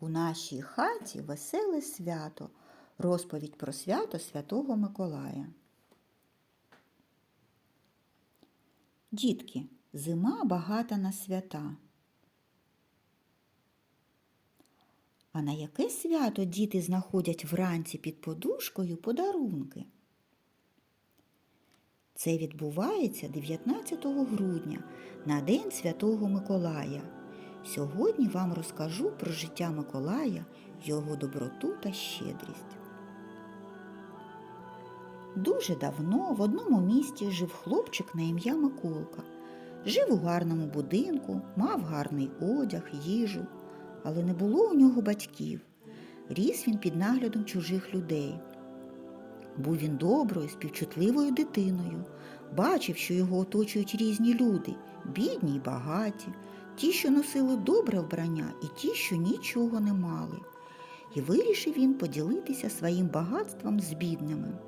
У нашій хаті веселе свято. Розповідь про свято Святого Миколая. Дітки, зима багата на свята. А на яке свято діти знаходять вранці під подушкою подарунки? Це відбувається 19 грудня на День Святого Миколая. Сьогодні вам розкажу про життя Миколая, його доброту та щедрість. Дуже давно в одному місті жив хлопчик на ім'я Миколка. Жив у гарному будинку, мав гарний одяг, їжу, але не було у нього батьків. Ріс він під наглядом чужих людей. Був він доброю, співчутливою дитиною, бачив, що його оточують різні люди, бідні й багаті, ті, що носили добре вбрання, і ті, що нічого не мали. І вирішив він поділитися своїм багатством з бідними.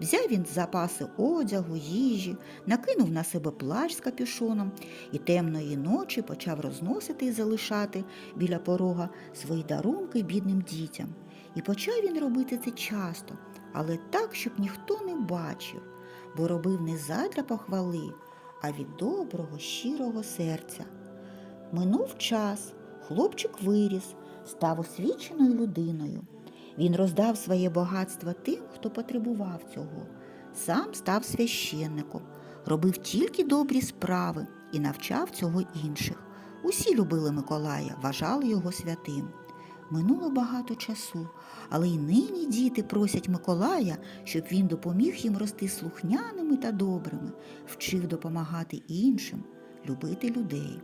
Взяв він запаси одягу, їжі, накинув на себе плащ з капюшоном і темної ночі почав розносити і залишати біля порога свої дарунки бідним дітям. І почав він робити це часто, але так, щоб ніхто не бачив, бо робив не задля похвали, а від доброго, щирого серця. Минув час, хлопчик виріс, став освіченою людиною. Він роздав своє багатство тим, хто потребував цього. Сам став священником, робив тільки добрі справи і навчав цього інших. Усі любили Миколая, вважали його святим. Минуло багато часу, але й нині діти просять Миколая, щоб він допоміг їм рости слухняними та добрими, вчив допомагати іншим, любити людей.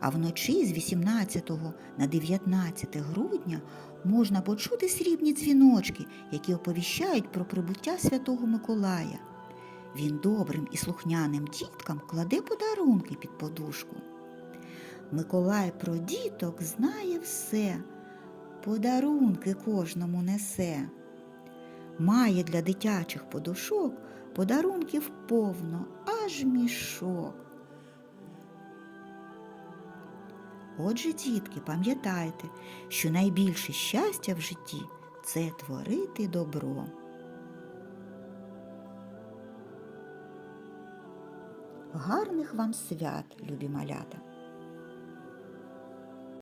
А вночі з 18 на 19 грудня можна почути срібні дзвіночки, які оповіщають про прибуття Святого Миколая. Він добрим і слухняним діткам кладе подарунки під подушку. Миколай про діток знає все, подарунки кожному несе. Має для дитячих подушок подарунків повно, аж мішок. Отже, дітки, пам'ятайте, що найбільше щастя в житті це творити добро. Гарних вам свят, любі малята!